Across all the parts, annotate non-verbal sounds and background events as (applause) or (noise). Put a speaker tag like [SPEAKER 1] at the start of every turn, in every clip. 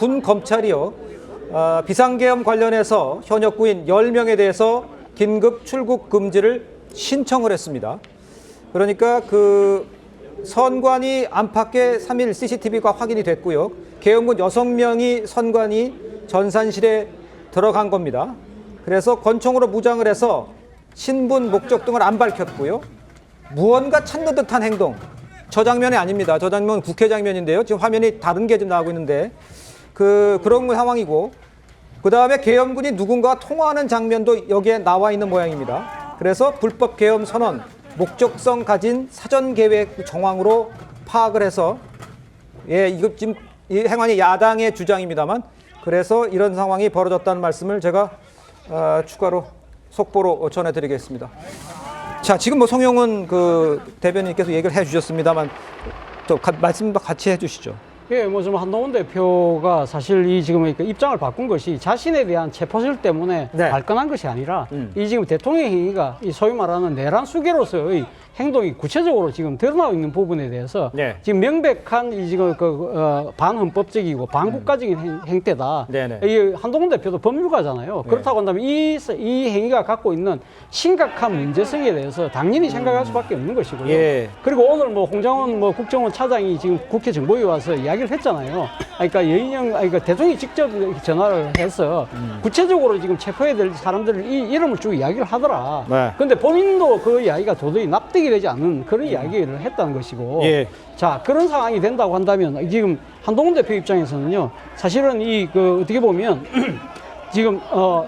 [SPEAKER 1] 군 검찰이요 어, 비상계엄 관련해서 현역 구인 10명에 대해서 긴급 출국 금지를 신청을 했습니다. 그러니까 그 선관위 안팎의 3일 CCTV가 확인이 됐고요. 계엄군 6명이 선관위 전산실에 들어간 겁니다. 그래서 권총으로 무장을 해서 신분, 목적 등을 안 밝혔고요. 무언가 찾는 듯한 행동. 저 장면이 아닙니다. 저 장면은 국회 장면인데요. 지금 화면이 다른 게 지금 나오고 있는데 그 그런 상황이고 그 다음에 계엄군이 누군가 통화하는 장면도 여기에 나와 있는 모양입니다. 그래서 불법 계엄 선언 목적성 가진 사전 계획 정황으로 파악을 해서 예 이거 지금 이 행안위 야당의 주장입니다만 그래서 이런 상황이 벌어졌다는 말씀을 제가 어, 추가로 속보로 전해드리겠습니다. 자 지금 뭐 송영은 그 대변인께서 얘기를 해주셨습니다만 또 가- 말씀도 같이 해주시죠.
[SPEAKER 2] 예, 뭐좀 한동훈 대표가 사실 이 지금 그 입장을 바꾼 것이 자신에 대한 체포질 때문에
[SPEAKER 1] 네.
[SPEAKER 2] 발끈한 것이 아니라
[SPEAKER 1] 음.
[SPEAKER 2] 이 지금 대통령 행위가 이 소위 말하는 내란 수계로서의 행동이 구체적으로 지금 드러나고 있는 부분에 대해서
[SPEAKER 1] 네.
[SPEAKER 2] 지금 명백한 이 지금 그 어, 반헌법적이고 반국가적인 행, 행태다.
[SPEAKER 1] 음. 네네.
[SPEAKER 2] 이 한동훈 대표도 법률가잖아요. 그렇다고 한다면 이, 이 행위가 갖고 있는 심각한 문제성에 대해서 당연히 생각할 수밖에 없는 것이고요.
[SPEAKER 1] 예.
[SPEAKER 2] 그리고 오늘 뭐 홍장원 뭐 국정원 차장이 지금 국회 정보위 와서 이야기를 했잖아요. 그러니까 여인영, 그러니까 대통령이 직접 전화를 해서
[SPEAKER 1] 음.
[SPEAKER 2] 구체적으로 지금 체포해야 될 사람들 이 이름을 쭉 이야기를 하더라.
[SPEAKER 1] 네.
[SPEAKER 2] 근데 본인도 그 이야기가 도저히 납득이 되지 않는 그런 이야기를 했다는 것이고.
[SPEAKER 1] 예.
[SPEAKER 2] 자, 그런 상황이 된다고 한다면 지금 한동훈 대표 입장에서는요. 사실은 이 그 어떻게 보면 (clears throat) 지금 어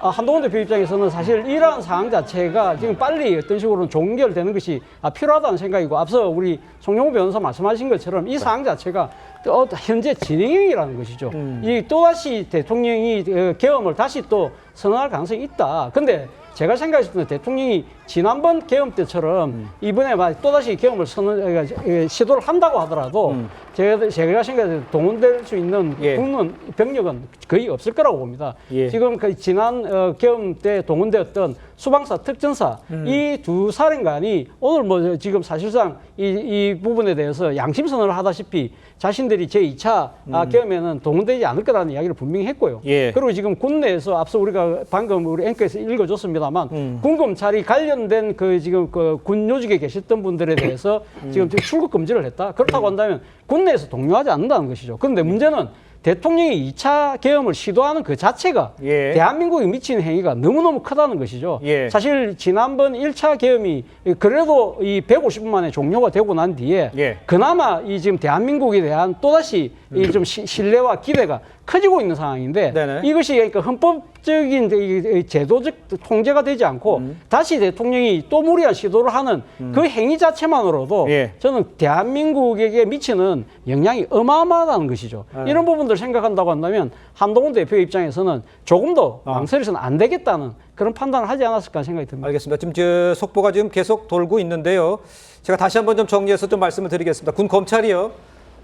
[SPEAKER 2] 아, 한동훈 대표 입장에서는 사실 이러한 상황 자체가 지금 빨리 어떤 식으로는 종결되는 것이 아, 필요하다는 생각이고 앞서 우리 송영호 변호사 말씀하신 것처럼 이 상황 자체가 또 현재 진행형이라는 것이죠. 이 또다시 대통령이 어, 계엄을 다시 또 선언할 가능성이 있다. 근데 제가 생각했을 때 대통령이 지난번 계엄 때처럼 이번에 막 또다시 계엄을 선언, 어, 어, 시도를 한다고 하더라도 제가, 제가 생각할 때 동원될 수 있는
[SPEAKER 1] 예.
[SPEAKER 2] 국는 병력은 거의 없을 거라고 봅니다.
[SPEAKER 1] 예.
[SPEAKER 2] 지금 그 지난 어, 계엄 때 동원되었던 수방사, 특전사 이두 사령관이 오늘 뭐 지금 사실상 이, 이 부분에 대해서 양심 선언을 하다시피 자신들이 제 2차 아, 계엄에는 동원되지 않을 거라는 이야기를 분명히 했고요.
[SPEAKER 1] 예.
[SPEAKER 2] 그리고 지금 군내에서 앞서 우리가 방금 우리 앵커에서 읽어줬습니다만
[SPEAKER 1] 음.
[SPEAKER 2] 군 검찰이 관련 된 그 지금 그 군 요직에 계셨던 분들에 대해서
[SPEAKER 1] 음.
[SPEAKER 2] 지금 출국 금지를 했다. 그렇다고 한다면 군 내에서 동료하지 않는다는 것이죠. 그런데 문제는 대통령이 2차 계엄을 시도하는 그 자체가
[SPEAKER 1] 예.
[SPEAKER 2] 대한민국에 미치는 행위가 너무너무 크다는 것이죠.
[SPEAKER 1] 예.
[SPEAKER 2] 사실 지난번 1차 계엄이 그래도 이 150분 만에 종료가 되고 난 뒤에
[SPEAKER 1] 예.
[SPEAKER 2] 그나마 이 지금 대한민국에 대한 또다시 이 좀 신뢰와 기대가 커지고 있는 상황인데
[SPEAKER 1] 네네.
[SPEAKER 2] 이것이 그러니까 헌법적인 제도적 통제가 되지 않고
[SPEAKER 1] 음.
[SPEAKER 2] 다시 대통령이 또 무리한 시도를 하는 그 행위 자체만으로도
[SPEAKER 1] 예.
[SPEAKER 2] 저는 대한민국에게 미치는 영향이 어마어마하다는 것이죠.
[SPEAKER 1] 네.
[SPEAKER 2] 이런 부분 들 생각한다고 한다면 한동훈 대표 입장에서는 조금 더
[SPEAKER 1] 아.
[SPEAKER 2] 망설여서는 안 되겠다는 그런 판단을 하지 않았을까 생각이 듭니다.
[SPEAKER 1] 알겠습니다. 지금 저 속보가 지금 계속 돌고 있는데요. 제가 다시 한번 좀 정리해서 좀 말씀을 드리겠습니다. 군 검찰이요.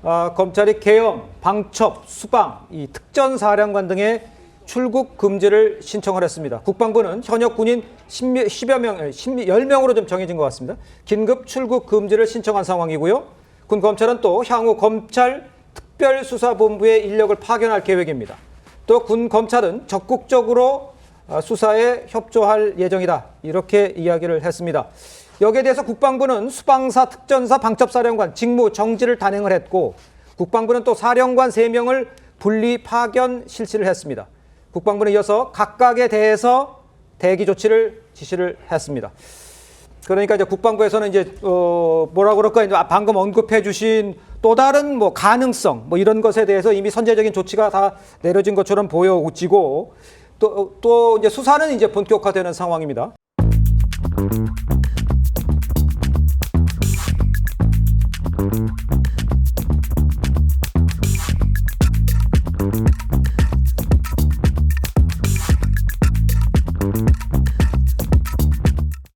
[SPEAKER 1] 아, 검찰이 계엄, 방첩, 수방, 이 특전 사령관 등의 출국 금지를 신청을 했습니다. 국방부는 현역 군인 10여, 10여 명, 10명으로 좀 정해진 것 같습니다. 긴급 출국 금지를 신청한 상황이고요. 군 검찰은 또 향후 검찰 특별수사본부에 인력을 파견할 계획입니다. 또 군 검찰은 적극적으로 아, 수사에 협조할 예정이다. 이렇게 이야기를 했습니다. 여기에 대해서 국방부는 수방사, 특전사, 방첩사령관 직무 정지를 단행을 했고 국방부는 또 사령관 3명을 분리 파견 실시를 했습니다. 국방부는 이어서 각각에 대해서 대기 조치를 지시를 했습니다. 그러니까 이제 국방부에서는 이제 어 뭐라 그럴까 이제 방금 언급해 주신 또 다른 뭐 가능성 뭐 이런 것에 대해서 이미 선제적인 조치가 다 내려진 것처럼 보여지고 또 또 이제 수사는 이제 본격화되는 상황입니다.